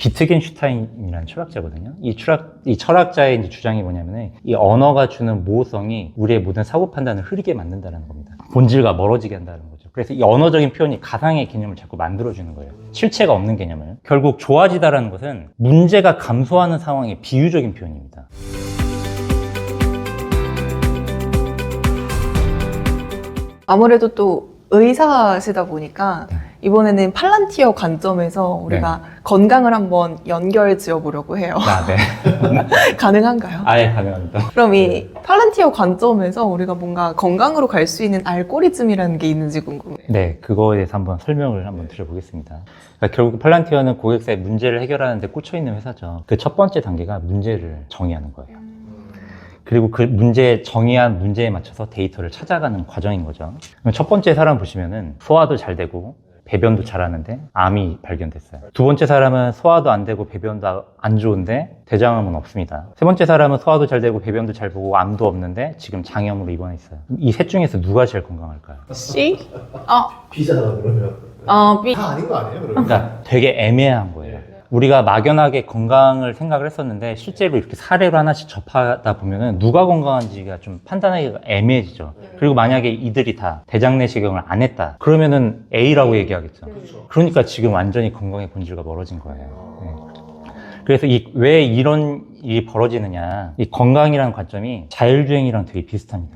비트겐슈타인이라는 철학자거든요. 이 철학, 이 철학자의 주장이 뭐냐면은 이 언어가 주는 모호성이 우리의 모든 사고 판단을 흐리게 만든다는 겁니다. 본질과 멀어지게 한다는 거죠. 그래서 이 언어적인 표현이 가상의 개념을 자꾸 만들어주는 거예요. 실체가 없는 개념을. 결국 좋아지다라는 것은 문제가 감소하는 상황의 비유적인 표현입니다. 아무래도 또 의사시다 보니까 네. 이번에는 팔란티어 관점에서 우리가 건강을 한번 연결 지어 보려고 해요. 아, 네. 가능한가요? 아예 가능합니다. 그럼 이 팔란티어 관점에서 우리가 뭔가 건강으로 갈 수 있는 알고리즘이라는 게 있는지 궁금해요. 네, 그거에 대해서 한번 설명을 한번 드려보겠습니다. 그러니까 결국 팔란티어는 고객사의 문제를 해결하는 데 꽂혀 있는 회사죠. 그 첫 번째 단계가 문제를 정의하는 거예요. 그리고 그 문제 정의한 문제에 맞춰서 데이터를 찾아가는 과정인 거죠. 첫 번째 사람 보시면은 소화도 잘 되고 배변도 잘하는데 암이 발견됐어요. 두 번째 사람은 소화도 안 되고 배변도 안 좋은데 대장암은 없습니다. 세 번째 사람은 소화도 잘 되고 배변도 잘 보고 암도 없는데 지금 장염으로 입원해 있어요. 이 셋 중에서 누가 제일 건강할까요? C? 아, B잖아 그러면 아, B. 다 아닌 거 아니에요 그러면? 그러니까 되게 애매한 거예요. 우리가 막연하게 건강을 생각을 했었는데 실제로 이렇게 사례로 하나씩 접하다 보면은 누가 건강한지가 좀 판단하기가 애매해지죠. 그리고 만약에 이들이 다 대장 내시경을 안 했다. 그러면은 A라고 얘기하겠죠. 그렇죠. 그러니까 지금 완전히 건강의 본질과 멀어진 거예요. 네. 그래서 이, 왜 이런 일이 벌어지느냐. 이 건강이라는 관점이 자율주행이랑 되게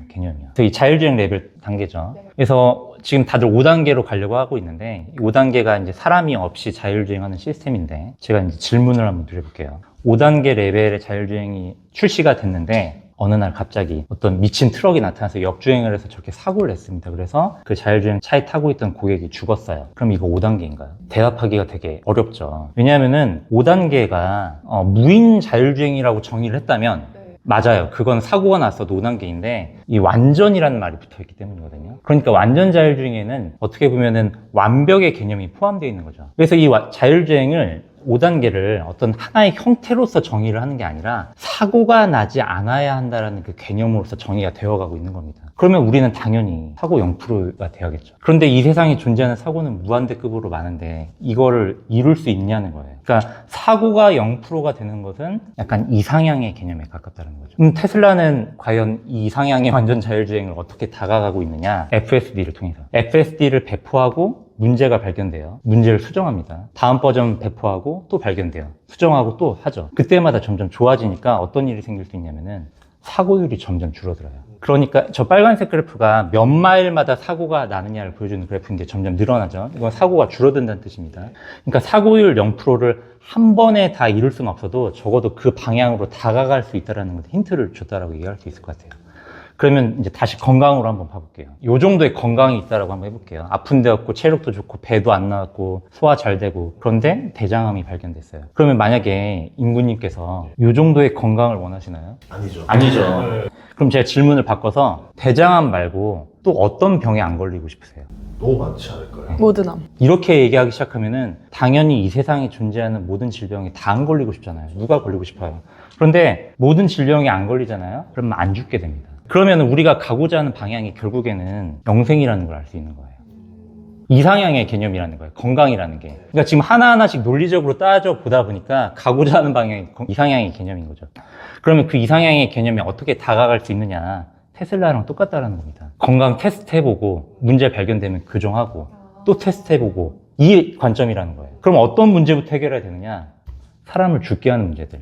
개념이에요. 그래서 이 자율주행 레벨 단계죠. 그래서 지금 다들 5단계로 가려고 하고 있는데, 이 5단계가 이제 사람이 없이 자율주행하는 시스템인데, 제가 이제 질문을 한번 드려볼게요. 5단계 레벨의 자율주행이 출시가 됐는데, 어느 날 갑자기 어떤 미친 트럭이 나타나서 역주행을 해서 저렇게 사고를 냈습니다. 그래서 그 자율주행 차에 타고 있던 고객이 죽었어요. 그럼 이거 5단계인가요? 대답하기가 되게 어렵죠. 왜냐하면은 5단계가 무인 자율주행이라고 정의를 했다면 맞아요. 그건 사고가 났어도 5단계인데 이 완전이라는 말이 붙어 있기 때문이거든요. 그러니까 완전 자율주행에는 어떻게 보면은 완벽의 개념이 포함되어 있는 거죠. 그래서 이 와- 자율주행을 5단계를 어떤 하나의 형태로서 정의를 하는 게 아니라 사고가 나지 않아야 한다라는 그 개념으로서 정의가 되어가고 있는 겁니다. 그러면 우리는 당연히 사고 0%가 돼야겠죠. 그런데 이 세상에 존재하는 사고는 무한대급으로 많은데 이거를 이룰 수 있냐는 거예요. 그러니까 사고가 0%가 되는 것은 약간 이상향의 개념에 가깝다는 거죠. 음, 테슬라는 과연 이 이상향의 완전 자율주행을 어떻게 다가가고 있느냐? FSD를 통해서. FSD를 배포하고 문제가 발견돼요. 문제를 수정합니다. 다음 버전 배포하고 또 발견돼요. 수정하고 또 하죠. 그때마다 점점 좋아지니까 어떤 일이 생길 수 있냐면은 사고율이 점점 줄어들어요. 그러니까 저 빨간색 그래프가 몇 마일마다 사고가 나느냐를 보여주는 그래프인데 점점 늘어나죠. 이건 사고가 줄어든다는 뜻입니다. 그러니까 사고율 0%를 한 번에 다 이룰 수는 없어도 적어도 그 방향으로 다가갈 수 있다는 것에 힌트를 줬다라고 얘기할 수 있을 것 같아요. 그러면 이제 다시 건강으로 한번 봐볼게요. 요 정도의 건강이 있다라고 한번 해볼게요. 아픈 데 없고 체력도 좋고 배도 안 나왔고 소화 잘 되고 그런데 대장암이 발견됐어요. 그러면 만약에 인구님께서 요 정도의 건강을 원하시나요? 아니죠. 아니죠. 네. 그럼 제가 질문을 바꿔서 대장암 말고 또 어떤 병에 안 걸리고 싶으세요? 너무 많지 않을까요? 모든 암. 이렇게 얘기하기 시작하면은 당연히 이 세상에 존재하는 모든 질병에 다안 걸리고 싶잖아요. 누가 걸리고 싶어요? 그런데 모든 질병에 안 걸리잖아요? 그러면 안 죽게 됩니다. 그러면 우리가 가고자 하는 방향이 결국에는 영생이라는 걸 알 수 있는 거예요. 이상향의 개념이라는 거예요. 건강이라는 게. 그러니까 지금 하나하나씩 논리적으로 따져 보다 보니까 가고자 하는 방향이 건- 이상향의 개념인 거죠. 그러면 그 이상향의 개념에 어떻게 다가갈 수 있느냐. 테슬라랑 똑같다라는 겁니다. 건강 테스트 해보고 문제 발견되면 교정하고 또 테스트 해보고 이 관점이라는 거예요. 그럼 어떤 문제부터 해결해야 되느냐? 사람을 죽게 하는 문제들.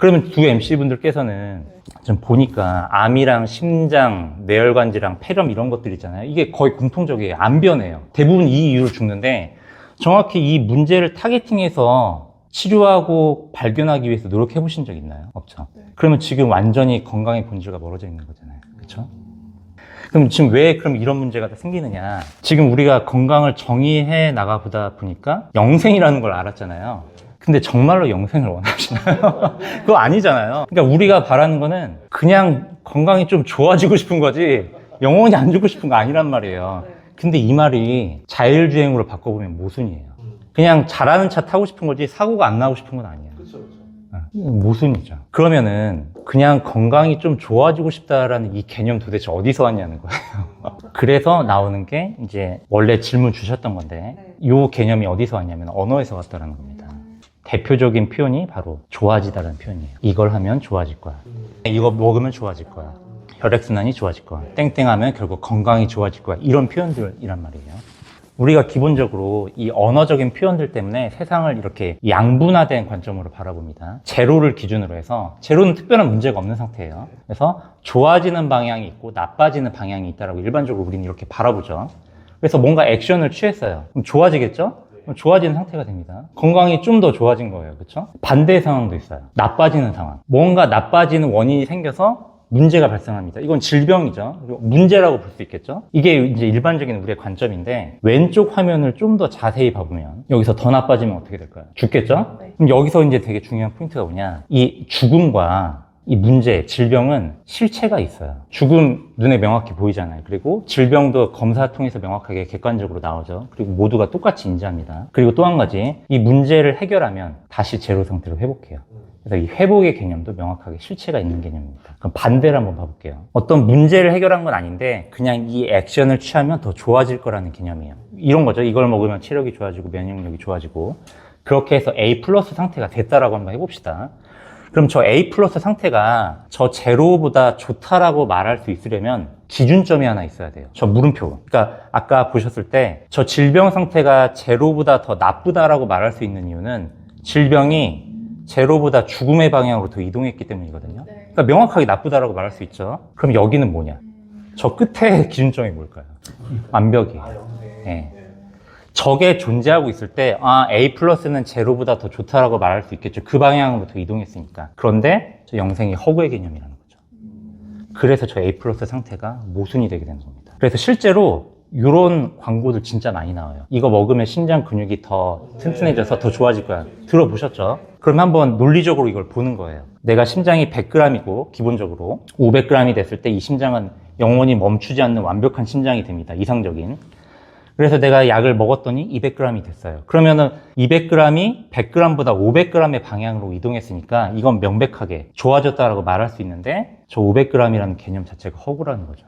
아, 그러면 두 MC분들께서는 좀 보니까 암이랑 심장, 뇌혈관지랑 폐렴 이런 것들 있잖아요. 이게 거의 공통적이에요. 안 변해요. 대부분 이 이유로 죽는데 정확히 이 문제를 타겟팅해서 치료하고 발견하기 위해서 노력해 보신 적 있나요? 없죠. 그러면 지금 완전히 건강의 본질과 멀어져 있는 거잖아요. 그렇죠? 그럼 지금 왜 그럼 이런 문제가 다 생기느냐? 지금 우리가 건강을 정의해 나가 보다 보니까 영생이라는 걸 알았잖아요. 근데 정말로 영생을 원하시나요? 그거 아니잖아요. 그러니까 우리가 바라는 거는 그냥 건강이 좀 좋아지고 싶은 거지 영원히 안 죽고 싶은 거 아니란 말이에요. 근데 이 말이 자율주행으로 바꿔보면 모순이에요. 그냥 잘하는 차 타고 싶은 거지 사고가 안 나고 싶은 건 아니에요. 그렇죠, 모순이죠. 그러면은 그냥 건강이 좀 좋아지고 싶다라는 이 개념 도대체 어디서 왔냐는 거예요. 그래서 나오는 게 이제 원래 질문 주셨던 건데 이 개념이 어디서 왔냐면 언어에서 왔다라는 겁니다. 대표적인 표현이 바로 좋아지다라는 표현이에요. 이걸 하면 좋아질 거야. 이거 먹으면 좋아질 거야. 혈액순환이 좋아질 거야. 땡땡하면 결국 건강이 좋아질 거야. 이런 표현들이란 말이에요. 우리가 기본적으로 이 언어적인 표현들 때문에 세상을 이렇게 양분화된 관점으로 바라봅니다. 제로를 기준으로 해서 제로는 특별한 문제가 없는 상태예요. 그래서 좋아지는 방향이 있고 나빠지는 방향이 있다라고 일반적으로 우리는 이렇게 바라보죠. 그래서 뭔가 액션을 취했어요. 그럼 좋아지겠죠? 좋아지는 상태가 됩니다. 건강이 좀 더 좋아진 거예요. 그렇죠? 반대의 상황도 있어요. 나빠지는 상황. 뭔가 나빠지는 원인이 생겨서 문제가 발생합니다. 이건 질병이죠. 문제라고 볼 수 있겠죠. 이게 이제 일반적인 우리의 관점인데 왼쪽 화면을 좀 더 자세히 봐보면 여기서 더 나빠지면 어떻게 될까요? 죽겠죠? 네. 그럼 여기서 이제 되게 중요한 포인트가 뭐냐? 이 죽음과 이 문제, 질병은 실체가 있어요. 죽음 눈에 명확히 보이잖아요. 그리고 질병도 검사 통해서 명확하게 객관적으로 나오죠. 그리고 모두가 똑같이 인지합니다. 그리고 또 한 가지, 이 문제를 해결하면 다시 제로 상태로 회복해요. 그래서 이 회복의 개념도 명확하게 실체가 있는 개념입니다. 그럼 반대를 한번 봐볼게요. 어떤 문제를 해결한 건 아닌데 그냥 이 액션을 취하면 더 좋아질 거라는 개념이에요. 이런 거죠. 이걸 먹으면 체력이 좋아지고 면역력이 좋아지고 그렇게 해서 A 플러스 상태가 됐다라고 한번 해봅시다. 그럼 저 A 플러스 상태가 저 제로보다 좋다라고 말할 수 있으려면 기준점이 하나 있어야 돼요. 저 물음표. 그러니까 아까 보셨을 때 저 질병 상태가 제로보다 더 나쁘다라고 말할 수 있는 이유는 질병이 제로보다 죽음의 방향으로 더 이동했기 때문이거든요. 그러니까 명확하게 나쁘다라고 말할 수 있죠. 그럼 여기는 뭐냐? 저 끝에 기준점이 뭘까요? 완벽이에요. 예. 적에 존재하고 있을 때, 아, A 플러스는 제로보다 더 좋다라고 말할 수 있겠죠. 그 방향으로 더 이동했으니까. 그런데 저 영생이 허구의 개념이라는 거죠. 그래서 저 A 플러스 상태가 모순이 되게 되는 겁니다. 그래서 실제로 이런 광고들 진짜 많이 나와요. 이거 먹으면 심장 근육이 더 튼튼해져서 더 좋아질 거야. 들어보셨죠? 그럼 한번 논리적으로 이걸 보는 거예요. 내가 심장이 100g이고 기본적으로 500g이 됐을 때 이 심장은 영원히 멈추지 않는 완벽한 심장이 됩니다. 이상적인. 그래서 내가 약을 먹었더니 200g이 됐어요. 그러면은 200g이 100g보다 500g의 방향으로 이동했으니까 이건 명백하게 좋아졌다라고 말할 수 있는데 저 500g이라는 개념 자체가 허구라는 거죠.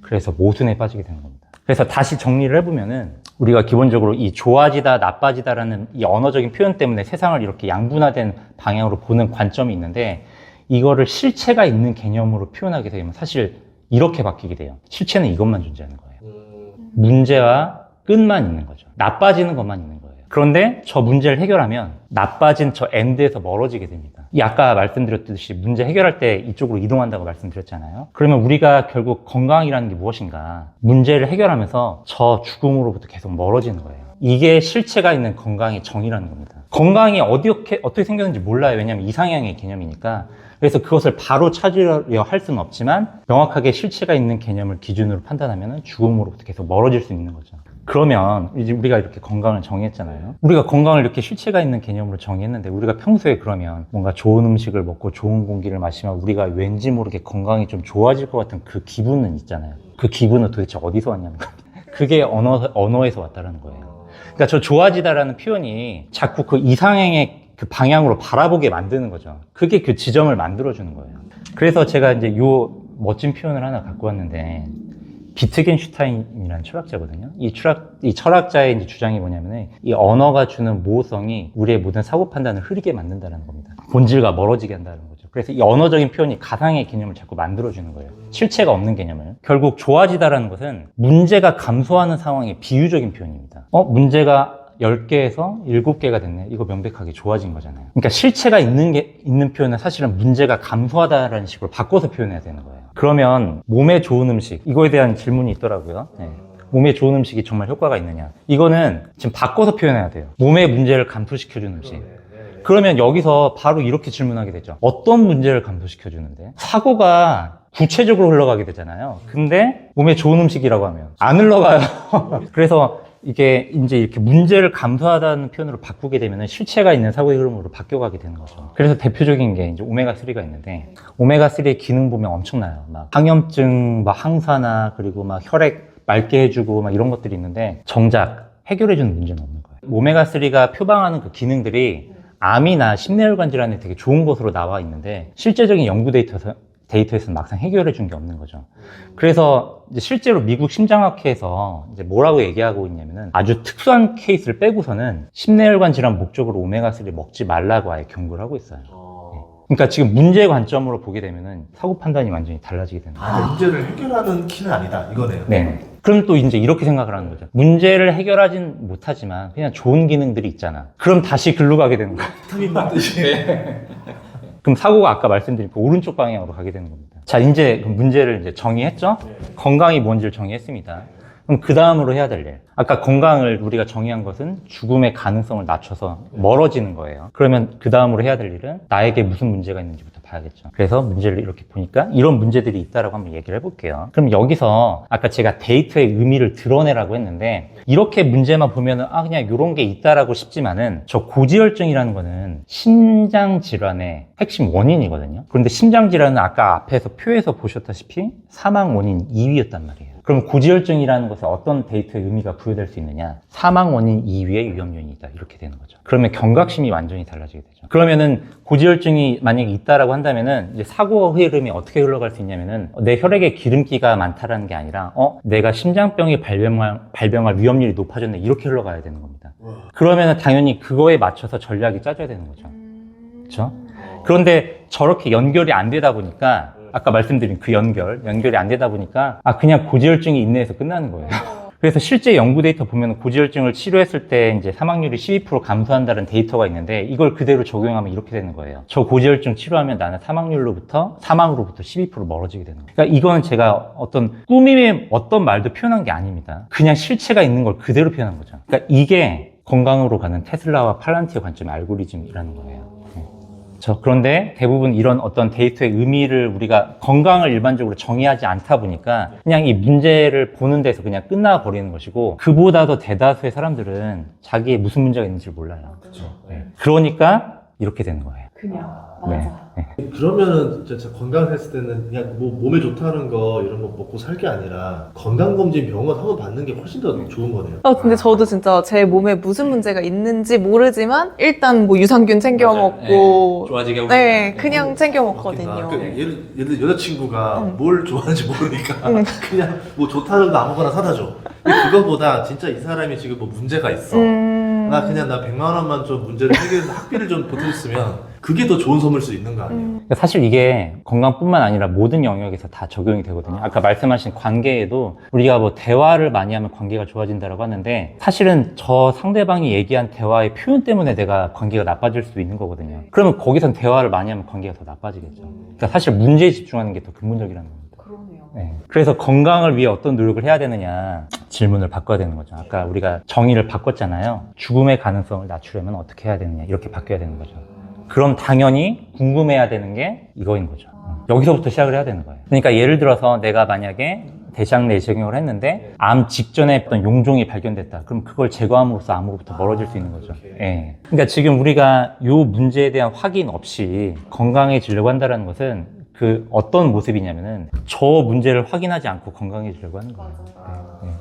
그래서 모순에 빠지게 되는 겁니다. 그래서 다시 정리를 해보면은 우리가 기본적으로 이 좋아지다, 나빠지다라는 이 언어적인 표현 때문에 세상을 이렇게 양분화된 방향으로 보는 관점이 있는데 이거를 실체가 있는 개념으로 표현하게 되면 사실 이렇게 바뀌게 돼요. 실체는 이것만 존재하는 거예요. 문제와 끝만 있는 거죠. 나빠지는 것만 있는 거예요. 그런데 저 문제를 해결하면 나빠진 저 엔드에서 멀어지게 됩니다. 이 아까 말씀드렸듯이 문제 해결할 때 이쪽으로 이동한다고 말씀드렸잖아요. 그러면 우리가 결국 건강이라는 게 무엇인가? 문제를 해결하면서 저 죽음으로부터 계속 멀어지는 거예요. 이게 실체가 있는 건강의 정의라는 겁니다. 건강이 어떻게, 어떻게 생겼는지 몰라요. 왜냐하면 이상향의 개념이니까. 그래서 그것을 바로 찾으려 할 수는 없지만 명확하게 실체가 있는 개념을 기준으로 판단하면 죽음으로부터 계속 멀어질 수 있는 거죠. 그러면 이제 우리가 이렇게 건강을 정의했잖아요. 우리가 건강을 이렇게 실체가 있는 개념으로 정의했는데 우리가 평소에 그러면 뭔가 좋은 음식을 먹고 좋은 공기를 마시면 우리가 왠지 모르게 건강이 좀 좋아질 것 같은 그 기분은 있잖아요. 그 기분은 도대체 어디서 왔냐는 겁니다. 그게 언어, 언어에서 왔다는 거예요. 그러니까 저 좋아지다라는 표현이 자꾸 그 이상행의 그 방향으로 바라보게 만드는 거죠. 그게 그 지점을 만들어주는 거예요. 그래서 제가 이제 요 멋진 표현을 하나 갖고 왔는데, 비트겐슈타인이라는 철학자거든요. 이 철학, 이 철학자의 이제 주장이 뭐냐면은, 이 언어가 주는 모호성이 우리의 모든 사고 판단을 흐리게 만든다는 겁니다. 본질과 멀어지게 한다는 거죠. 그래서 이 언어적인 표현이 가상의 개념을 자꾸 만들어주는 거예요. 실체가 없는 개념을. 결국 좋아지다라는 것은 문제가 감소하는 상황의 비유적인 표현입니다. 어, 문제가 10개에서 7개가 됐네. 이거 명백하게 좋아진 거잖아요. 그러니까 실체가 있는 게, 있는 표현은 사실은 문제가 감소하다라는 식으로 바꿔서 표현해야 되는 거예요. 그러면 몸에 좋은 음식, 이거에 대한 질문이 있더라고요. 네. 몸에 좋은 음식이 정말 효과가 있느냐. 이거는 지금 바꿔서 표현해야 돼요. 몸의 문제를 감소시켜주는 음식. 그러면 여기서 바로 이렇게 질문하게 되죠. 어떤 문제를 감소시켜주는데? 사고가 구체적으로 흘러가게 되잖아요. 근데 몸에 좋은 음식이라고 하면 안 흘러가요. 그래서 이게 이제 이렇게 문제를 감소하다는 표현으로 바꾸게 되면 실체가 있는 사고의 흐름으로 바뀌어가게 되는 거죠. 그래서 대표적인 게 이제 오메가3가 있는데 오메가3의 기능 보면 엄청나요. 막 항염증, 막 항산화, 그리고 막 혈액 맑게 해주고 막 이런 것들이 있는데 정작 해결해주는 문제는 없는 거예요. 오메가3가 표방하는 그 기능들이 암이나 심뇌혈관 질환에 되게 좋은 것으로 나와 있는데 실제적인 연구 데이터에서 데이터에서는 막상 해결해 준 게 없는 거죠. 그래서 이제 실제로 미국 심장학회에서 이제 뭐라고 얘기하고 있냐면은 아주 특수한 케이스를 빼고서는 심내혈관 질환 목적으로 오메가3를 먹지 말라고 아예 경고를 하고 있어요. 어... 그러니까 지금 문제 관점으로 보게 되면은 사고 판단이 완전히 달라지게 되는 거예요. 아, 문제를 해결하는 키는 아니다 이거네요. 네. 그럼 또 이제 이렇게 생각을 하는 거죠. 문제를 해결하진 못하지만 그냥 좋은 기능들이 있잖아. 그럼 다시 글로 가게 되는 거예요. 비타민 맞듯이. 그럼 사고가 아까 말씀드린 그 오른쪽 방향으로 가게 되는 겁니다. 자, 이제 그 문제를 이제 정의했죠? 건강이 뭔지를 정의했습니다. 그럼 그 다음으로 해야 될 일. 아까 건강을 우리가 정의한 것은 죽음의 가능성을 낮춰서 멀어지는 거예요. 그러면 그 다음으로 해야 될 일은 나에게 무슨 문제가 있는지부터 봐야겠죠. 그래서 문제를 이렇게 보니까 이런 문제들이 있다라고 한번 얘기를 해볼게요. 그럼 여기서 아까 제가 데이터의 의미를 드러내라고 했는데 이렇게 문제만 보면은 아 그냥 이런 게 있다라고 싶지만은 저 고지혈증이라는 거는 심장 질환의 핵심 원인이거든요. 그런데 심장 질환은 아까 앞에서 표에서 보셨다시피 사망 원인 2위였단 말이에요. 그럼 고지혈증이라는 것에 어떤 데이터의 의미가 부여될 수 있느냐? 사망 원인 2위의 위험 요인이다. 이렇게 되는 거죠. 그러면 경각심이 완전히 달라지게 되죠. 그러면은 고지혈증이 만약에 있다라고 한다면은 이제 사고 흐름이 어떻게 흘러갈 수 있냐면은 내 혈액에 기름기가 많다라는 게 아니라 어 내가 심장병이 발병할, 발병할 위험률이 높아졌네 이렇게 흘러가야 되는 겁니다. 그러면은 당연히 그거에 맞춰서 전략이 짜져야 되는 거죠. 그렇죠? 그런데 저렇게 연결이 안 되다 보니까 아까 말씀드린 그 연결, 연결이 안 되다 보니까 아 그냥 고지혈증이 있네 해서 끝나는 거예요. 그래서 실제 연구 데이터 보면 고지혈증을 치료했을 때 이제 사망률이 12% 감소한다는 데이터가 있는데 이걸 그대로 적용하면 이렇게 되는 거예요. 저 고지혈증 치료하면 나는 사망률로부터 사망으로부터 12% 멀어지게 되는 거예요. 그러니까 이거는 제가 어떤 꾸밈의 어떤 말도 표현한 게 아닙니다. 그냥 실체가 있는 걸 그대로 표현한 거죠. 그러니까 이게 건강으로 가는 테슬라와 팔란티어 관점의 알고리즘이라는 거예요. 저 그런데 대부분 이런 어떤 데이터의 의미를 우리가 건강을 일반적으로 정의하지 않다 보니까 그냥 이 문제를 보는 데서 그냥 끝나 버리는 것이고 그보다 더 대다수의 사람들은 자기의 무슨 문제가 있는지를 몰라요. 그렇죠. 네. 그러니까 이렇게 되는 거예요. 그냥 네. 그러면은 진짜 건강했을 때는 그냥 뭐 몸에 좋다는 거 이런 거 먹고 살 게 아니라 건강검진 병원 한번 받는 게 훨씬 더 좋은 거네요. 어, 근데 저도 진짜 제 몸에 무슨 문제가 있는지 모르지만 일단 뭐 유산균 챙겨 먹고 좋아지게 하고 네, 그냥 챙겨 먹거든요. 나. 그 예를, 예를 들어 여자친구가 응. 뭘 좋아하는지 모르니까 응. 그냥 뭐 좋다는 거 아무거나 사다 줘. 근데 그거보다 진짜 이 사람이 지금 뭐 문제가 있어. 음... 나 그냥 나 100만 원만 좀 문제를 해결해서 학비를 좀 보태줬으면 그게 더 좋은 선물 수 있는 거 아니에요? 음. 그러니까 사실 이게 건강뿐만 아니라 모든 영역에서 다 적용이 되거든요. 아까 말씀하신 관계에도 우리가 뭐 대화를 많이 하면 관계가 좋아진다라고 하는데 사실은 저 상대방이 얘기한 대화의 표현 때문에 내가 관계가 나빠질 수도 있는 거거든요. 그러면 거기선 대화를 많이 하면 관계가 더 나빠지겠죠. 그러니까 사실 문제에 집중하는 게 더 근본적이라는 겁니다. 그러네요. 네. 그래서 건강을 위해 어떤 노력을 해야 되느냐 질문을 바꿔야 되는 거죠. 아까 우리가 정의를 바꿨잖아요. 죽음의 가능성을 낮추려면 어떻게 해야 되느냐 이렇게 바뀌어야 되는 거죠. 그럼 당연히 궁금해야 되는 게 이거인 거죠. 여기서부터 시작을 해야 되는 거예요. 그러니까 예를 들어서 내가 만약에 대장 내시경을 했는데 암 직전에 어떤 용종이 발견됐다. 그럼 그걸 제거함으로써 암으로부터 멀어질 수 있는 거죠. 예. 그러니까 지금 우리가 이 문제에 대한 확인 없이 건강해지려고 한다는 것은 그 어떤 모습이냐면은 저 문제를 확인하지 않고 건강해지려고 하는 거예요.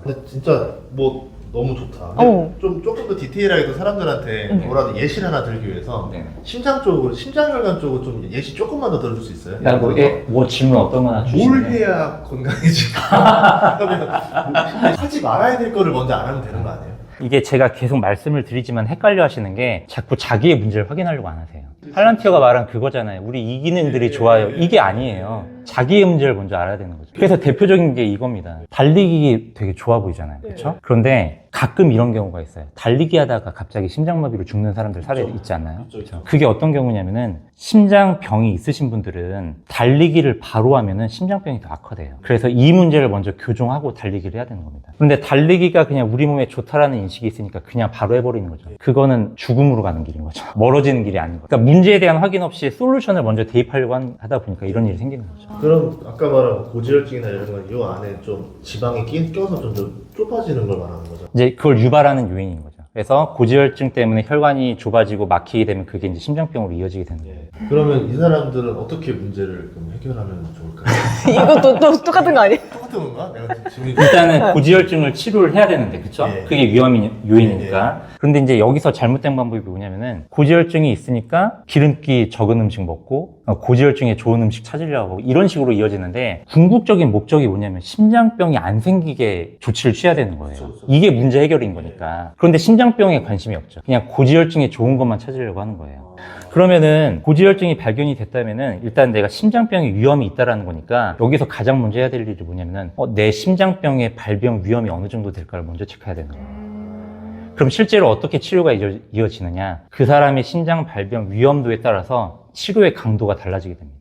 근데 진짜 뭐 너무 좋다. 근데 어. 좀 조금 더 디테일하게 또 사람들한테 응. 뭐라도 예시를 하나 들기 위해서 네. 심장 쪽으로 심장혈관 쪽으로 좀 예시 조금만 더 들어줄 수 있어요? 야, 뭐, 예, 뭐 질문 어떤 거나 뭘 주시면 해야 건강해질까? 하지 말아야 될 거를 먼저 안 하면 되는 거 아니에요? 이게 제가 계속 말씀을 드리지만 헷갈려 하시는 게 자꾸 자기의 문제를 확인하려고 안 하세요. 팔란티어가 말한 그거잖아요. 우리 이 기능들이 좋아요. 이게 아니에요. 자기의 문제를 먼저 알아야 되는 거죠. 그래서 대표적인 게 이겁니다. 달리기 되게 좋아 보이잖아요. 그렇죠? 그런데 가끔 이런 경우가 있어요. 달리기 하다가 갑자기 심장마비로 죽는 사람들 사례 있죠. 있지 않나요? 있죠, 있죠. 그게 어떤 경우냐면은 심장병이 있으신 분들은 달리기를 바로 하면은 심장병이 더 악화돼요. 그래서 이 문제를 먼저 교정하고 달리기를 해야 되는 겁니다. 그런데 달리기가 그냥 우리 몸에 좋다라는 인식이 있으니까 그냥 바로 해버리는 거죠. 그거는 죽음으로 가는 길인 거죠. 멀어지는 길이 아닌 거죠. 그러니까 문제에 대한 확인 없이 솔루션을 먼저 대입하려고 한- 하다 보니까 이런 일이 생기는 거죠. 그럼 아까 말한 고지혈증이나 이런 건 이 안에 좀 지방이 끼, 껴서 좀더 좁아지는 걸 말하는 거죠. 이제 그걸 유발하는 요인인 거죠. 그래서 고지혈증 때문에 혈관이 좁아지고 막히게 되면 그게 이제 심장병으로 이어지게 되는 거예요. 그러면 이 사람들은 어떻게 문제를 그럼 해결하면 좋을까요? 이것도 또 똑같은 거 아니에요? 건가? 내가 지금 일단은 고지혈증을 치료를 해야 되는데, 그쵸? 예. 그게 위험 요인이니까. 그런데 이제 여기서 잘못된 방법이 뭐냐면은, 고지혈증이 있으니까 기름기 적은 음식 먹고, 어, 고지혈증에 좋은 음식 찾으려고 하고, 이런 식으로 이어지는데, 궁극적인 목적이 뭐냐면, 심장병이 안 생기게 조치를 취해야 되는 거예요. 이게 문제 해결인 거니까. 그런데 심장병에 관심이 없죠. 그냥 고지혈증에 좋은 것만 찾으려고 하는 거예요. 그러면은 고지혈증이 발견이 됐다면은 일단 내가 심장병의 위험이 있다라는 거니까 여기서 가장 먼저 해야 될 일이 뭐냐면은 어, 내 심장병의 발병 위험이 어느 정도 될까를 먼저 체크해야 되는 거예요. 그럼 실제로 어떻게 치료가 이어- 이어지느냐? 그 사람의 심장 발병 위험도에 따라서 치료의 강도가 달라지게 됩니다.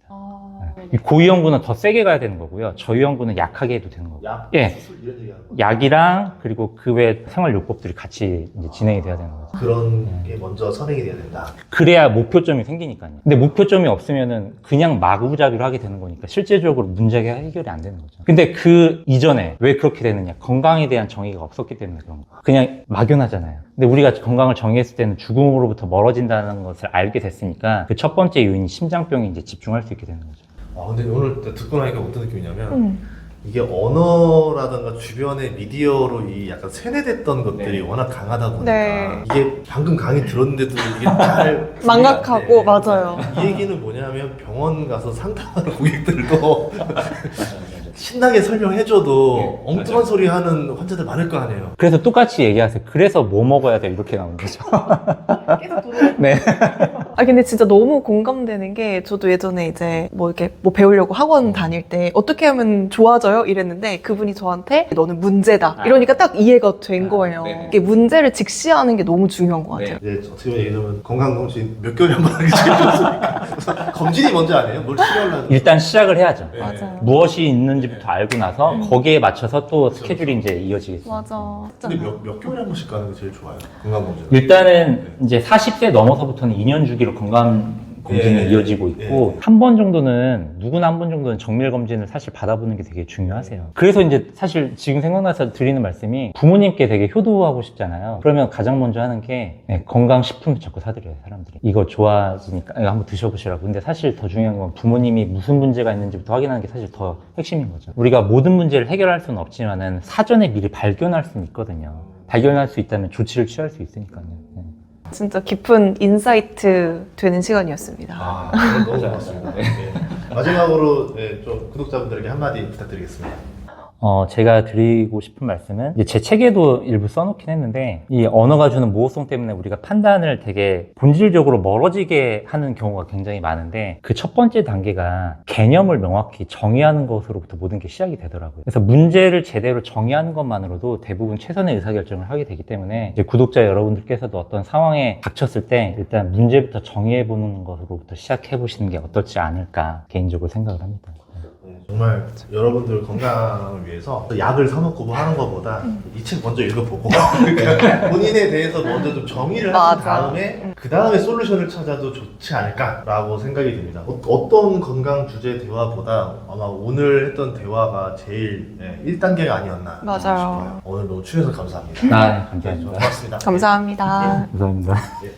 이 고위험군은 더 세게 가야 되는 거고요. 저위험군은 약하게 해도 되는 거고. 약, 예. 수술 이런 얘기하는 거. 약이랑 그리고 그 외 생활요법들이 같이 이제 진행이 돼야 되는 거죠. 그런 게 먼저 선행이 돼야 된다. 그래야 목표점이 생기니까요. 근데 목표점이 없으면은 그냥 마구잡이로 하게 되는 거니까 실제적으로 문제가 해결이 안 되는 거죠. 근데 그 이전에 왜 그렇게 되느냐? 건강에 대한 정의가 없었기 때문에 그런 거. 그냥 막연하잖아요. 근데 우리가 건강을 정의했을 때는 죽음으로부터 멀어진다는 것을 알게 됐으니까 그 첫 번째 요인이 심장병에 이제 집중할 수 있게 되는 거죠. 아 근데 오늘 듣고 나니까 어떤 느낌이냐면 음. 이게 언어라든가 주변의 미디어로 이 약간 세뇌됐던 것들이 네. 워낙 강하다 보니까 네. 이게 방금 강의 들었는데도 이게 잘 망각하고. 맞아요. 이 얘기는 뭐냐면 병원 가서 상담하는 고객들도 신나게 설명해줘도 네, 엉뚱한 소리 하는 환자들 많을 거 아니에요. 그래서 똑같이 얘기하세요. 그래서 뭐 먹어야 돼? 이렇게 나오는 거죠. 네. 아 근데 진짜 너무 공감되는 게 저도 예전에 이제 뭐 이렇게 뭐 배우려고 학원 다닐 때 어떻게 하면 좋아져요 이랬는데 그분이 저한테 너는 문제다 아. 이러니까 딱 이해가 된 아, 거예요. 네네. 이게 문제를 직시하는 게 너무 중요한 것 같아요. 네. 이제 어떻게 보면 얘기하면 건강검진 몇 개월에 한번 좋습니까? 우선 검진이 먼저 아니에요? 뭘 치료하려는 일단 시작을 해야죠. 네. 맞아요. 무엇이 있는 지부터 알고 나서 거기에 맞춰서 또 스케줄이 이제 이어지겠죠. 맞아. 근데 몇, 몇 개월에 한 번씩 가는 게 제일 좋아요. 건강검진. 일단은 이제 40세 넘어서부터는 2년 주기로 건강 검진이 예. 이어지고 있고 한번 정도는 누구나 한 번 정도는 정밀 검진을 사실 받아보는 게 되게 중요하세요. 그래서 이제 사실 지금 생각나서 드리는 말씀이 부모님께 되게 효도하고 싶잖아요. 그러면 가장 먼저 하는 게 네, 건강 식품 자꾸 사드려요 사람들이. 이거 좋아지니까 이거 한번 드셔보시라고. 근데 사실 더 중요한 건 부모님이 무슨 문제가 있는지부터 확인하는 게 사실 더 핵심인 거죠. 우리가 모든 문제를 해결할 수는 없지만은 사전에 미리 발견할 수는 있거든요. 발견할 수 있다면 조치를 취할 수 있으니까요. 네. 진짜 깊은 인사이트 되는 시간이었습니다. 아, 너무 고맙습니다. 네. 마지막으로 네, 좀 구독자분들에게 한마디 부탁드리겠습니다. 어, 제가 드리고 싶은 말씀은 제 책에도 일부 써놓긴 했는데 이 언어가 주는 모호성 때문에 우리가 판단을 되게 본질적으로 멀어지게 하는 경우가 굉장히 많은데 그 첫 번째 단계가 개념을 명확히 정의하는 것으로부터 모든 게 시작이 되더라고요. 그래서 문제를 제대로 정의하는 것만으로도 대부분 최선의 의사결정을 하게 되기 때문에 이제 구독자 여러분들께서도 어떤 상황에 닥쳤을 때 일단 문제부터 정의해보는 것으로부터 시작해보시는 게 어떨지 않을까 개인적으로 생각을 합니다. 네, 정말 여러분들 건강을 위해서 약을 사먹고 뭐 하는 것보다 이 책 먼저 읽어보고 본인에 대해서 먼저 좀 정의를 하신 맞아. 다음에 그 다음에 솔루션을 찾아도 좋지 않을까라고 생각이 듭니다. 어, 떤 건강 주제 대화보다 아마 오늘 했던 대화가 제일 네, 1단계가 아니었나 맞아요. 싶어요. 오늘 너무 출연해서 감사합니다. 아, 네, 네, 감사합니다. 고맙습니다. 감사합니다. 감사합니다. 네.